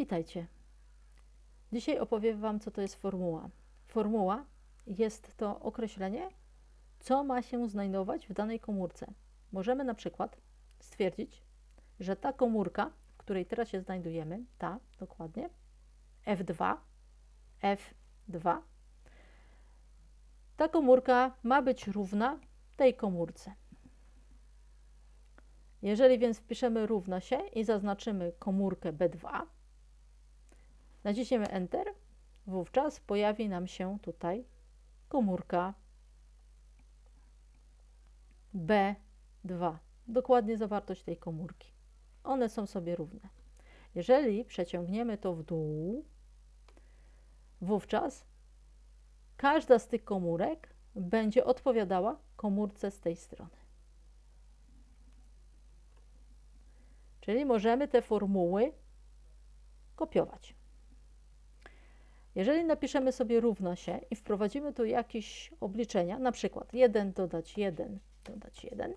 Witajcie. Dzisiaj opowiem Wam, co to jest formuła. Formuła jest to określenie, co ma się znajdować w danej komórce. Możemy na przykład stwierdzić, że ta komórka, w której teraz się znajdujemy, ta dokładnie, F2, F2, ta komórka ma być równa tej komórce. Jeżeli więc wpiszemy równa się i zaznaczymy komórkę B2, naciśniemy Enter, wówczas pojawi nam się tutaj komórka B2. Dokładnie zawartość tej komórki. One są sobie równe. Jeżeli przeciągniemy to w dół, wówczas każda z tych komórek będzie odpowiadała komórce z tej strony. Czyli możemy te formuły kopiować. Jeżeli napiszemy sobie równa się i wprowadzimy tu jakieś obliczenia, na przykład 1 dodać 1 dodać 1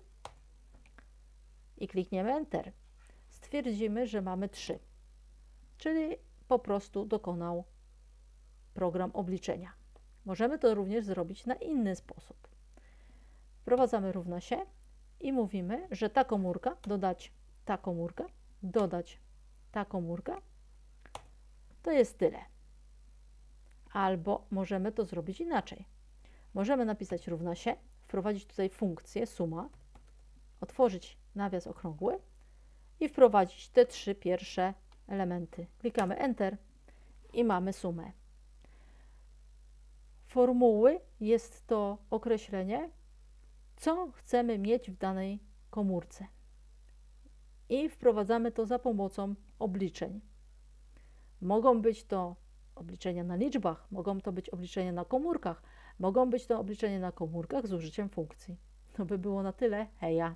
i klikniemy Enter, stwierdzimy, że mamy 3. Czyli po prostu dokonał program obliczenia. Możemy to również zrobić na inny sposób. Wprowadzamy równa się i mówimy, że ta komórka dodać ta komórka, dodać ta komórka, to jest tyle. Albo możemy to zrobić inaczej. Możemy napisać równa się, wprowadzić tutaj funkcję suma, otworzyć nawias okrągły i wprowadzić te trzy pierwsze elementy. Klikamy Enter i mamy sumę. Formuły jest to określenie, co chcemy mieć w danej komórce i wprowadzamy to za pomocą obliczeń. Mogą być to obliczenia na liczbach, mogą to być obliczenia na komórkach, mogą być to obliczenia na komórkach z użyciem funkcji. To by było na tyle. Heja!